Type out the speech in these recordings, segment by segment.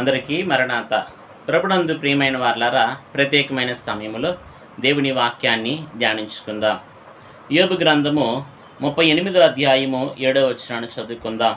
అందరికీ మరణాత. ప్రభునందు ప్రియమైన వార్లారా ప్రత్యేకమైన సమయంలో దేవుని వాక్యాన్ని ధ్యానించుకుందాం. యోబు గ్రంథము ముప్పై ఎనిమిదో అధ్యాయము ఏడో వచ్చినాను చదువుకుందాం.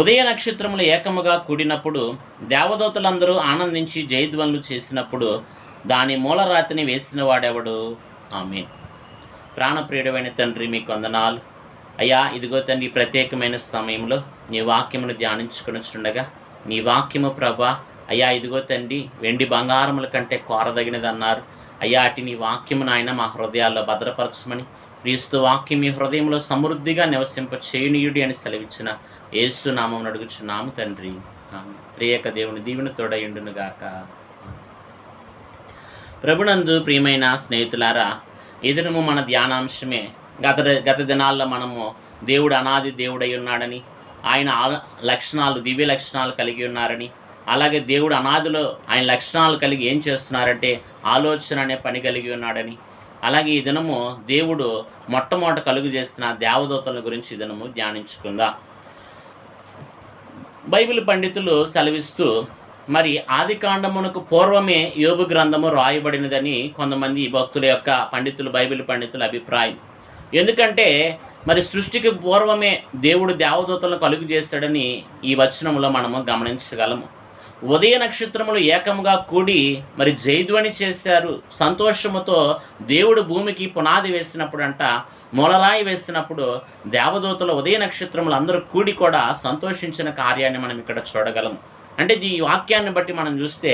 ఉదయ నక్షత్రములు ఏకముగా కూడినప్పుడు దేవదూతలందరూ ఆనందించి జయధ్వనులు చేసినప్పుడు దాని మూలరాతిని వేసిన వాడెవడు? ఆమె ప్రాణప్రియుడమైన తండ్రి మీకు వందనాలు అయ్యా ఇదిగో తండ్రి ప్రత్యేకమైన సమయంలో నీ వాక్యమును ధ్యానించుకునిచుండగా నీ వాక్యము ప్రభా అయ్యా ఇదిగో తండ్రి వెండి బంగారముల కంటే కోరదగినదన్నారు. అయ్యా అటు నీ వాక్యము నాయన మా హృదయాల్లో భద్రపరచమని క్రీస్తు వాక్యం మీ హృదయంలో సమృద్ధిగా నివసింప చేయనీయుడి అని సెలవిచ్చిన యేసు నామం అడుగుచున్నాము తండ్రి. త్రియక దేవుని దీవెన తోడయుండునుగాక. ప్రభునందు ప్రియమైన స్నేహితులారా ఎదురుము మన ధ్యానాంశమే. గత గత దినాల్లో మనము దేవుడు అనాది దేవుడై ఉన్నాడని ఆయన ఆ- లక్షణాలు దివ్య లక్షణాలు కలిగి ఉన్నారని. అలాగే దేవుడు అనాదిలో ఆయన లక్షణాలు కలిగి ఏం చేస్తున్నారంటే ఆలోచన అనే పని కలిగి ఉన్నాడని. అలాగే ఈ దినము దేవుడు మొట్టమొదట కలుగు చేసిన దేవదూతల గురించి ఈ దినము ధ్యానించుకుందా. బైబిల్ పండితులు సెలవిస్తూ మరి ఆది కాండమునకు పూర్వమే యోగు గ్రంథము రాయబడినదని కొంతమంది భక్తుల యొక్క పండితులు బైబిల్ పండితుల అభిప్రాయం. ఎందుకంటే మరి సృష్టికి పూర్వమే దేవుడు దేవదూతలను కలుగు చేశాడని ఈ వచనంలో మనము గమనించగలము. ఉదయ నక్షత్రములు ఏకముగా కూడి మరి జైద్వని చేశారు. సంతోషముతో దేవుడు భూమికి పునాది వేసినప్పుడు అంట మూలరాయి వేసినప్పుడు దేవదూతల ఉదయ నక్షత్రములు అందరూ కూడి కూడా సంతోషించిన కార్యాన్ని మనం ఇక్కడ చూడగలము. అంటే ఈ వాక్యాన్ని బట్టి మనం చూస్తే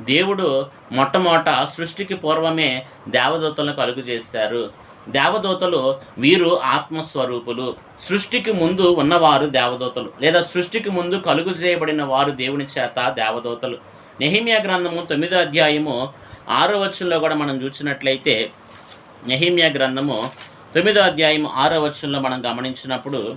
దేవుడు మొట్టమొదట సృష్టికి పూర్వమే దేవదూతలను కలుగు చేశారు. దేవదూతలు వీరు ఆత్మస్వరూపులు. సృష్టికి ముందు ఉన్నవారు దేవదూతలు లేదా సృష్టికి ముందు కలుగు చేయబడిన వారు దేవుని చేత దేవదూతలు. నెహిమియా గ్రంథము తొమ్మిదో అధ్యాయము ఆరో వచనంలో కూడా మనం చూసినట్లయితే నెహిమియా గ్రంథము తొమ్మిదో అధ్యాయం ఆరో వచనంలో మనం గమనించినప్పుడు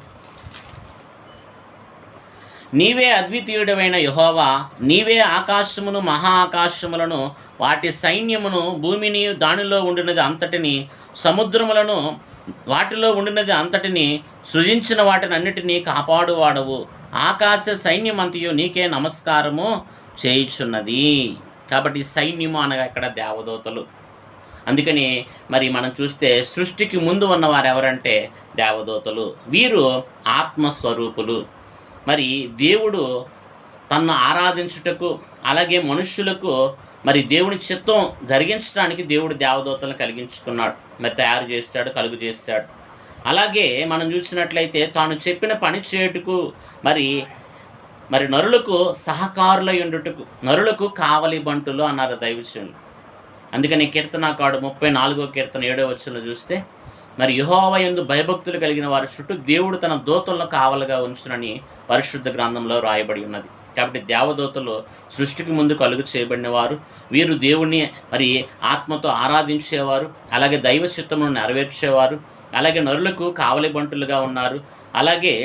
నీవే అద్వితీయుడమైన యహోవా నీవే ఆకాశమును మహా ఆకాశములను వాటి సైన్యమును భూమిని దానిలో ఉండినది అంతటిని సముద్రములను వాటిలో ఉండినది అంతటిని సృజించిన వాటిని అన్నిటినీ కాపాడువాడవు. ఆకాశ సైన్యమంతయు నీకే నమస్కారము చేయుచున్నది. కాబట్టి సైన్యము అనగా ఇక్కడ దేవదూతలు. అందుకని మరి మనం చూస్తే సృష్టికి ముందు ఉన్నవారు ఎవరంటే దేవదూతలు. వీరు ఆత్మస్వరూపులు. మరి దేవుడు తన్ను ఆరాధించుటకు అలాగే మనుష్యులకు మరి దేవుని చిత్తం జరిగించడానికి దేవుడు దేవదూతలను కలిగించుకున్నాడు. మరి తయారు చేశాడు కలుగు చేశాడు. అలాగే మనం చూసినట్లయితే తాను చెప్పిన పని చేయుటకు మరి మరి నరులకు సహకారులై ఉండుటకు నరులకు కావలి బంటులు అన్నారు దైవచనులు అందుకని కీర్తనాకాడు ముప్పై నాలుగో కీర్తన ఏడో వచ్చిన చూస్తే మరి యుహోవ యందు భయభక్తులు కలిగిన వారి చుట్టూ దేవుడు తన దూతలను కావలుగా ఉంచునని పరిశుద్ధ గ్రంథంలో రాయబడి ఉన్నది. కాబట్టి దేవదూతలు సృష్టికి ముందు కలుగు చేయబడిన వారు వీరు దేవుణ్ణి మరి ఆత్మతో ఆరాధించేవారు. అలాగే దైవ చిత్తమును నెరవేర్చేవారు. అలాగే నరులకు కావలి బంటులుగా ఉన్నారు. అలాగే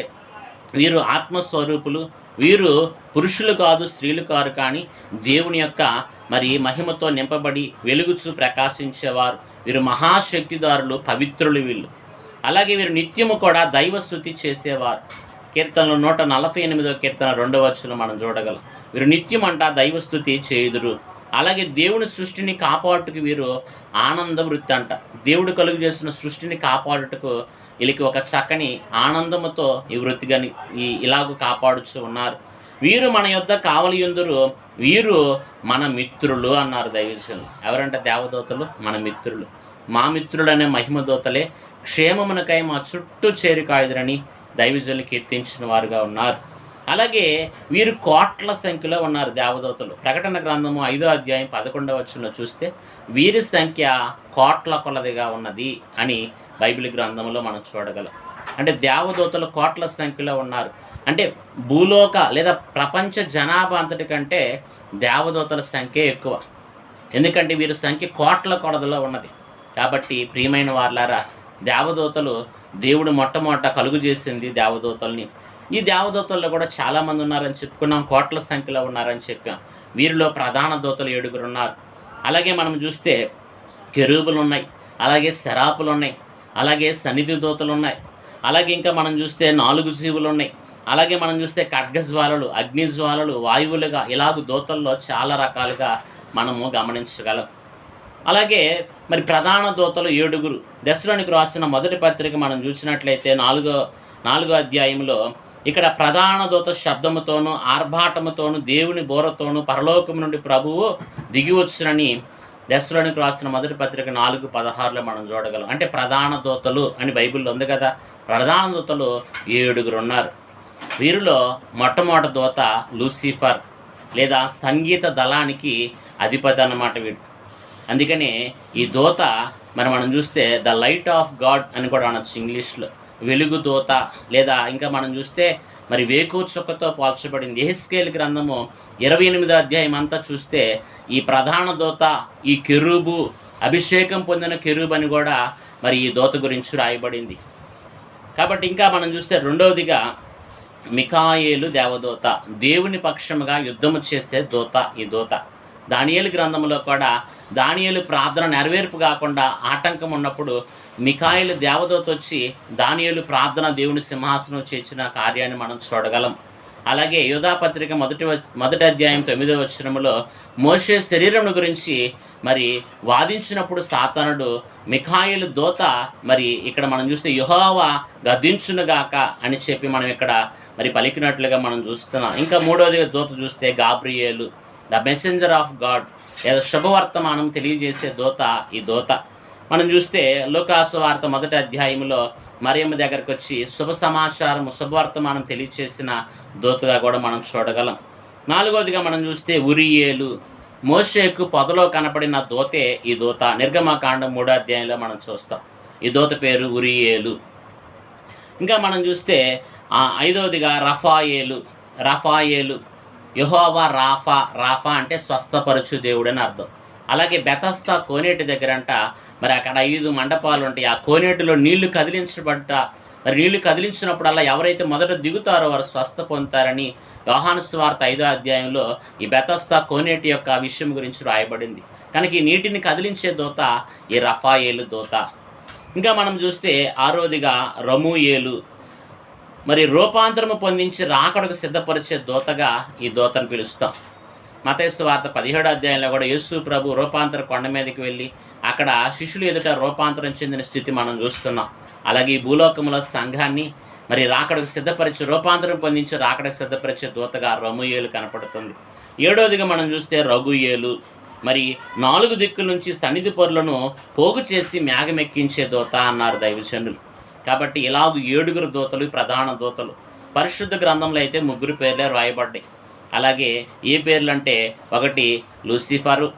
వీరు ఆత్మస్వరూపులు. వీరు పురుషులు కాదు స్త్రీలు కారు కానీ దేవుని యొక్క మరి మహిమతో నింపబడి వెలుగుచు ప్రకాశించేవారు. వీరు మహాశక్తిదారులు పవిత్రులు వీళ్ళు. అలాగే వీరు నిత్యము కూడా దైవ స్థుతి చేసేవారు. కీర్తనలు నూట నలభై ఎనిమిదో కీర్తన రెండవ వచ్చును మనం చూడగలం. వీరు నిత్యం అంట దైవస్థుతి చేయుదురు. అలాగే దేవుని సృష్టిని కాపాడుటకు వీరు ఆనంద వృత్తి అంట. దేవుడు కలుగు చేసిన సృష్టిని కాపాడుటకు వీళ్ళకి ఒక చక్కని ఆనందముతో ఈ వృత్తిగాని ఈ ఇలాగ కాపాడుచు ఉన్నారు. వీరు మన యొద్ద కావలి ఎందురు వీరు మన మిత్రులు అన్నారు దైవజనులు. ఎవరంటే దేవదూతలు? మన మిత్రులు. మా మిత్రులనే మహిమదూతలే. క్షేమమునకై మా చుట్టూ చేరికాయుదురని దైవజనులు కీర్తించిన వారుగా ఉన్నారు. అలాగే వీరు కోట్ల సంఖ్యలో ఉన్నారు దేవదూతలు. ప్రకటన గ్రంథము ఐదో అధ్యాయం పదకొండవ వచ్చులో చూస్తే వీరి సంఖ్య కోట్ల కొలదిగా ఉన్నది అని బైబిల్ గ్రంథంలో మనం చూడగలం. అంటే దేవదూతలు కోట్ల సంఖ్యలో ఉన్నారు. అంటే భూలోక లేదా ప్రపంచ జనాభా అంతటి కంటే దేవదూతల సంఖ్య ఎక్కువ. ఎందుకంటే వీరి సంఖ్య కోట్ల కొలదిలో ఉన్నది. కాబట్టి ప్రియమైన వార్లారా దేవదూతలు దేవుడు మొట్టమొదట కలుగు చేసింది దేవదూతల్ని. ఈ దేవదూతల్లో కూడా చాలామంది ఉన్నారని చెప్పుకున్నాం కోట్ల సంఖ్యలో ఉన్నారని చెప్పాం. వీరిలో ప్రధాన దూతలు ఏడుగురు ఉన్నారు. అలాగే మనం చూస్తే కెరూబులు ఉన్నాయి అలాగే శరాపులు ఉన్నాయి అలాగే సన్నిధి దూతలు ఉన్నాయి. అలాగే ఇంకా మనం చూస్తే నాలుగు జీవులు ఉన్నాయి. అలాగే మనం చూస్తే ఖడ్గజ్వాలలు అగ్నిజ్వాలలు వాయువులుగా ఇలాగ దూతల్లో చాలా రకాలుగా మనము గమనించగలం. అలాగే మరి ప్రధాన దూతలు ఏడుగురు. దశలోనికి రాసిన మొదటి పత్రిక మనం చూసినట్లయితే నాలుగో నాలుగో అధ్యాయంలో ఇక్కడ ప్రధాన దూత శబ్దముతోనూ ఆర్భాటముతోనూ దేవుని బోరతోనూ పరలోకం నుండి ప్రభువు దిగి వచ్చునని దశలోనికి రాసిన మొదటి పత్రిక నాలుగు పదహారులో మనం చూడగలం. అంటే ప్రధాన దూతలు అని బైబిల్లో ఉంది కదా ప్రధాన దూతలు ఏడుగురు ఉన్నారు. వీరిలో మొట్టమొదటి దూత లూసిఫర్ లేదా సంగీత దళానికి అధిపతి అన్నమాట వీడు. అందుకని ఈ దోత మరి మనం చూస్తే ద లైట్ ఆఫ్ గాడ్ అని కూడా అనొచ్చు ఇంగ్లీష్లో. వెలుగు దోత లేదా ఇంకా మనం చూస్తే మరి వేకు చుక్కతో పోల్చబడింది. ఎహెస్కేల్ గ్రంథము ఇరవై ఎనిమిదో అధ్యాయం అంతా చూస్తే ఈ ప్రధాన దోత ఈ కెరూబు అభిషేకం పొందిన కెరూబు అని కూడా మరి ఈ దోత గురించి రాయబడింది. కాబట్టి ఇంకా మనం చూస్తే రెండవదిగా మికాయేలు దేవదూత దేవుని పక్షముగా యుద్ధము చేసే దూత ఈ దూత. దానియేలు గ్రంథంలో కూడా దానియేలు ప్రార్థన నెరవేర్పు కాకుండా ఆటంకం ఉన్నప్పుడు మికాయిలు దేవదూత వచ్చి దానియేలు ప్రార్థన దేవుని సింహాసనం చేర్చిన కార్యాన్ని మనం చూడగలం. అలాగే యోధాపత్రిక మొదటి మొదటి అధ్యాయం తొమ్మిదో వచనములో మోషే శరీరం గురించి మరి వాదించినప్పుడు సాతానుడు మిఖాయిలు దోత మరి ఇక్కడ మనం చూస్తే యుహోవా గద్దించునుగాక అని చెప్పి మనం ఇక్కడ మరి పలికినట్లుగా మనం చూస్తున్నాం. ఇంకా మూడవది దోత చూస్తే Gabriel the messenger of God లేదా శుభవర్తమానం తెలియజేసే దోత ఈ దోత. మనం చూస్తే లోకాసు వార్త మొదటి అధ్యాయంలో మరియమ్మ దగ్గరకు వచ్చి శుభ సమాచారం శుభవర్తమానం తెలియచేసిన దోతగా కూడా మనం చూడగలం. నాలుగవదిగా మనం చూస్తే ఉరియేలు మోషేకు పొదలో కనపడిన దోతే ఈ దోత. నిర్గమకాండం మూడో అధ్యాయంలో మనం చూస్తాం. ఈ దోత పేరు ఉరియేలు ఇంకా మనం చూస్తే ఐదవదిగా రఫాయేలు. రఫాయేలు. యహోవా రాఫా రాఫా అంటే స్వస్థపరచు దేవుడు అని అర్థం. అలాగే బెతస్తా కోనేటి దగ్గర అంట మరి అక్కడ ఐదు మండపాలు ఉంటాయి. ఆ కోనేటిలో నీళ్ళు కదిలించబడ్డ మరి నీళ్ళు కదిలించినప్పుడల్లా ఎవరైతే మొదట దిగుతారో వారు స్వస్థ పొందుతారని యోహాను స్వార్త ఐదో అధ్యాయంలో ఈ బెతస్తా కోనేటి యొక్క విషయం గురించి రాయబడింది. కనుక ఈ నీటిని కదిలించే దోత ఈ రఫాయేలు దోత. ఇంకా మనం చూస్తే ఆరోదిగా రమూయేలు మరి రూపాంతరము పొందించి రాకడకు సిద్ధపరిచే దోతగా ఈ దోతను పిలుస్తాం. మతేసు వార్త పదిహేడు అధ్యాయంలో కూడా యేసు ప్రభు రూపాంతర కొండ మీదకి వెళ్ళి అక్కడ శిష్యులు ఎదుట రూపాంతరం చెందిన స్థితి మనం చూస్తున్నాం. అలాగే ఈ భూలోకంలో సంఘాన్ని మరి రాకడకు సిద్ధపరిచి రూపాంతరం పొందించి రాకడకు సిద్ధపరిచే దూతగా రముయేలు కనపడుతుంది. ఏడోదిగా మనం చూస్తే రఘుయేలు మరి నాలుగు దిక్కుల నుంచి సన్నిధి పొరులను పోగు చేసి మేఘమెక్కించే దూత అన్నారు దైవజనులు. కాబట్టి ఇలా ఏడుగురు దూతలు ప్రధాన దూతలు. పరిశుద్ధ గ్రంథంలో అయితే ముగ్గురు పేర్లే రాయబడ్డాయి. అలాగే ఏ పేర్లు అంటే ఒకటి లూసిఫరు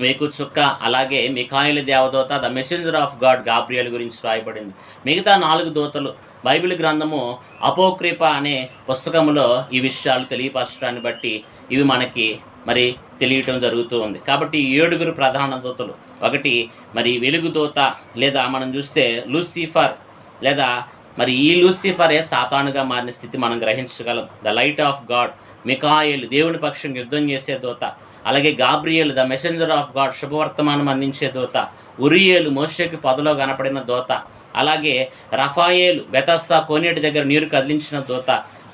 మీకు చుక్క అలాగే మికాయిల దేవదూత the messenger of God Gabriel గురించి రాయబడింది. మిగతా నాలుగు దూతలు బైబిల్ గ్రంథము అపోక్రిప అనే పుస్తకములో ఈ విషయాలు తెలియపరచడాన్ని బట్టి ఇవి మనకి మరి తెలియటం జరుగుతూ ఉంది. కాబట్టి ఏడుగురు ప్రధాన దూతలు ఒకటి మరి వెలుగు దూత లేదా మనం చూస్తే లూసిఫర్ లేదా మరి ఈ లూసిఫరే సాతానుగా మారిన స్థితి మనం గ్రహించగలం. The light of God Michael దేవుని పక్షం యుద్ధం చేసే దూత అలాగే Gabriel the messenger of God శుభవర్తమానం అందించే దూత ఉరియేలు మోషకి పదలో కనపడిన దూత అలాగే రఫాయేలు బెతస్తా కోనేటి దగ్గర నీరు కదిలించిన దూత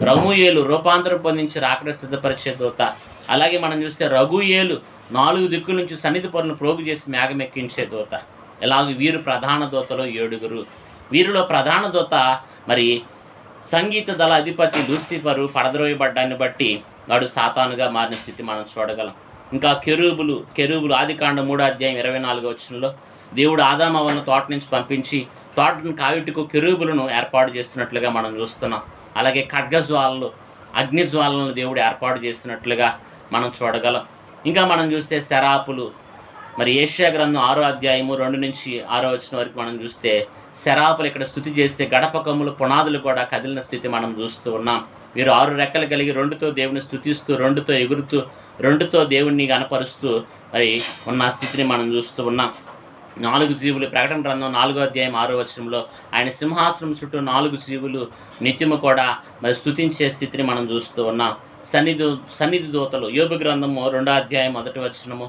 రఘుయేలు రూపాంతరం పొందించి రాకడ సిద్ధపరిచే దూత అలాగే మనం చూస్తే రఘుయేలు నాలుగు దిక్కుల నుంచి సన్నిధి పనులు ప్రోగు చేసి మేఘమెక్కించే దూత ఇలాగ వీరు ప్రధాన దూతలో ఏడుగురు. వీరిలో ప్రధాన దూత మరి సంగీత దళ అధిపతి లూసిఫరు పడద్రోయబడ్డాన్ని బట్టి వాడు సాతానుగా మారిన స్థితి మనం చూడగలం. ఇంకా కెరూబులు కెరూబులు ఆదికాండ మూడో అధ్యాయం ఇరవై నాలుగో వచ్చినలో దేవుడు ఆదామవలను తోట నుంచి పంపించి తోటను కావిటికు కెరూబులను ఏర్పాటు చేస్తున్నట్లుగా మనం చూస్తున్నాం. అలాగే ఖడ్గజ్వాలలు అగ్నిజ్వాలను దేవుడు ఏర్పాటు చేస్తున్నట్లుగా మనం చూడగలం. ఇంకా మనం చూస్తే శరాపులు మరి ఏషియా గ్రంథం ఆరో అధ్యాయము రెండు నుంచి ఆరో వచ్చిన వరకు మనం చూస్తే శరాపులు ఇక్కడ స్థుతి చేస్తే గడపకములు పునాదులు కూడా కదిలిన స్థితి మనం చూస్తూ ఉన్నాం. వీరు ఆరు రెక్కలు కలిగి రెండుతో దేవుని స్థుతిస్తూ రెండుతో ఎగురుతూ రెండుతో దేవుణ్ణి గనపరుస్తూ మరి ఉన్న స్థితిని మనం చూస్తూ ఉన్నాం. నాలుగు జీవులు ప్రకటన గ్రంథం నాలుగో అధ్యాయం ఆరో వచనంలో ఆయన సింహాసనం చుట్టూ నాలుగు జీవులు నిత్యము కూడా మరి స్థుతించే స్థితిని మనం చూస్తూ ఉన్నాం. సన్నిధి సన్నిధి దూతలు యోగ గ్రంథము రెండో అధ్యాయం మొదటి వచనము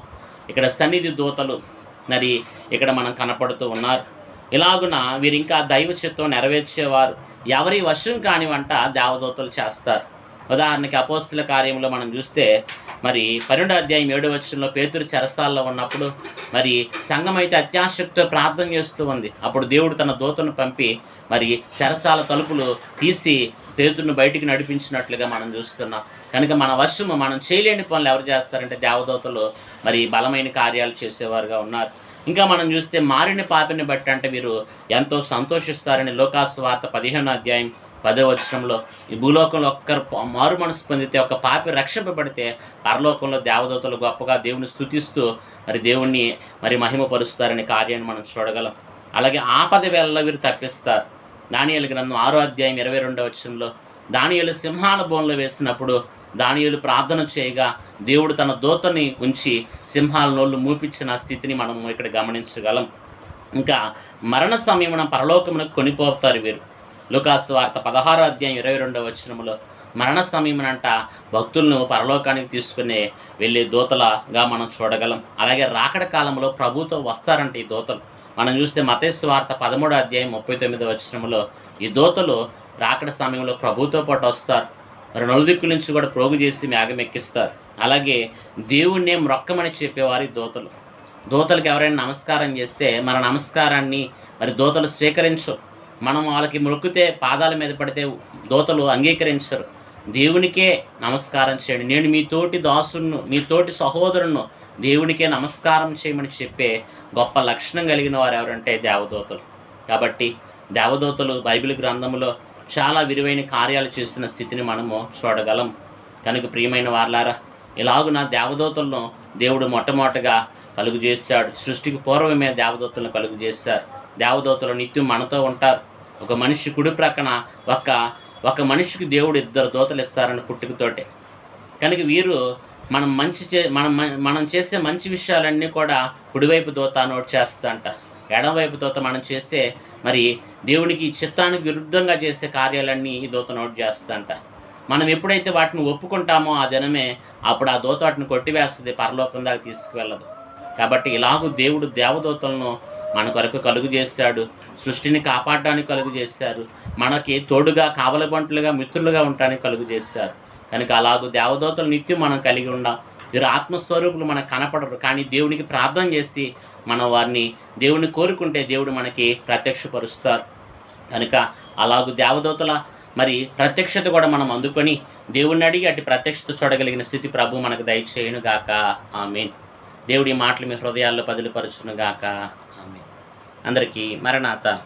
ఇక్కడ సన్నిధి దూతలు మరి ఇక్కడ మనం కనపడుతూ ఉన్నారు. ఇలాగున వీరు ఇంకా దైవ చిత్తం నెరవేర్చేవారు ఎవరి వశం కాని వంట దేవదూతలు చేస్తారు. ఉదాహరణకి అపోస్తుల కార్యంలో మనం చూస్తే మరి పన్నెండో అధ్యాయం ఏడో వచ్చంలో పేతురు చెరసాల్లో ఉన్నప్పుడు మరి సంఘం అయితే అత్యాశక్తితో ప్రార్థన చేస్తూ ఉంది. అప్పుడు దేవుడు తన దూతను పంపి మరి చెరసాల తలుపులు తీసి పేతురును బయటికి నడిపించినట్లుగా మనం చూస్తున్నాం. కనుక మన వశము మనం చేయలేని పనులు ఎవరు చేస్తారంటే దేవదూతలు మరి బలమైన కార్యాలు చేసేవారుగా ఉన్నారు. ఇంకా మనం చూస్తే మారిన పాపిని బట్టి అంటే వీరు ఎంతో సంతోషిస్తారని లోకాసు వార్త పదిహేను అధ్యాయం పదో వచనంలో ఈ భూలోకంలో ఒక్కరు మారు మనసు పొందితే ఒక పాపి రక్షింపబడితే పరలోకంలో దేవదూతలు గొప్పగా దేవుని స్థుతిస్తూ మరి దేవుణ్ణి మరి మహిమపరుస్తారనే కార్యాన్ని మనం చూడగలం. అలాగే ఆపద వేళలో వీరు తప్పిస్తారు. దానియలు గ్రంథం ఆరో అధ్యాయం ఇరవై రెండవ వచనంలో దానియలు సింహాల బోన్లో వేసినప్పుడు దానియులు ప్రార్థన చేయగా దేవుడు తన దూతని ఉంచి సింహాల నోళ్ళు మూపించిన స్థితిని మనం ఇక్కడ గమనించగలం. ఇంకా మరణ సమయమున పరలోకమునకు కొనిపోతారు వీరు. లుకాసు వార్త పదహారో అధ్యాయం ఇరవై రెండవ వచనములో మరణ సమయమునంట భక్తులను పరలోకానికి తీసుకునే వెళ్ళే దూతలగా మనం చూడగలం. అలాగే రాకడ కాలంలో ప్రభుతో వస్తారంట ఈ దూతలు. మనం చూస్తే మతేశ్వ వార్త పదమూడో అధ్యాయం ముప్పై తొమ్మిదో వచ్చినంలో ఈ దూతలు రాకడ సమయంలో ప్రభుతో పాటు వస్తారు. మరి నలుదిక్కు నుంచి కూడా ప్రోగు చేసి మేఘం ఎక్కిస్తారు. అలాగే దేవుణ్ణే మ్రొక్కమని చెప్పేవారు ఈ దూతలు. దూతలకు ఎవరైనా నమస్కారం చేస్తే మన నమస్కారాన్ని మరి దూతలు స్వీకరించు. మనం వాళ్ళకి మొక్కితే పాదాల మీద పడితే దూతలు అంగీకరించరు. దేవునికే నమస్కారం చేయండి. నేను మీ తోటి దాసును మీ తోటి సహోదరును దేవునికే నమస్కారం చేయమని చెప్పే గొప్ప లక్షణం కలిగిన వారు ఎవరంటే దేవదూతలు. కాబట్టి దేవదూతలు బైబిల్ గ్రంథంలో చాలా విలువైన కార్యాలు చేస్తున్న స్థితిని మనము చూడగలం. కనుక ప్రియమైన వార్లారా ఇలాగున దేవదూతలను దేవుడు మొట్టమొదటగా కలుగు చేశాడు సృష్టికి పూర్వమే దేవదూతలను కలుగు చేశారు దేవదూతలు నిత్యం మనతో ఉంటారు. ఒక మనిషి కుడి ప్రక్కన ఒక ఒక మనిషికి దేవుడు ఇద్దరు దూతలు ఇస్తారని పుట్టుకతోటే. కనుక వీరు మనం మంచి చే మనం మనం చేసే మంచి విషయాలన్నీ కూడా కుడివైపు దూత నోట్ చేస్తంట ఎడమవైపు దూత మనం చేస్తే మరి దేవునికి చిత్తానికి విరుద్ధంగా చేసే కార్యాలన్నీ ఈ దూత నోట్ చేస్తంట మనం ఎప్పుడైతే వాటిని ఒప్పుకుంటామో ఆ దినమే అప్పుడు ఆ దూత వాటిని కొట్టివేస్తుంది పరలోకం దాకా తీసుకువెళ్ళదు. కాబట్టి ఇలాగూ దేవుడు దేవదూతలను మన కొరకు కలుగు చేశాడు సృష్టిని కాపాడడానికి కలుగు చేశారు మనకి తోడుగా కావలబంటులుగా మిత్రులుగా ఉండడానికి కలుగు చేశారు. కనుక అలాగూ దేవదూతలు నిత్యం మనం కలిగి ఉండాం వీరు ఆత్మస్వరూపులు మనకు కనపడరు. కానీ దేవునికి ప్రార్థన చేసి మనం వారిని దేవుని కోరుకుంటే దేవుడు మనకి ప్రత్యక్షపరుస్తారు. కనుక అలాగూ దేవదూతల మరి ప్రత్యక్షత కూడా మనం అందుకొని దేవుణ్ణి అడిగి అటు ప్రత్యక్షత చూడగలిగిన స్థితి ప్రభు మనకు దయచేయను గాక. ఆమెన్. దేవుడి మాటలు మీ హృదయాల్లో పదిలిపరచును గాక. ఆమె అందరికీ మరణాత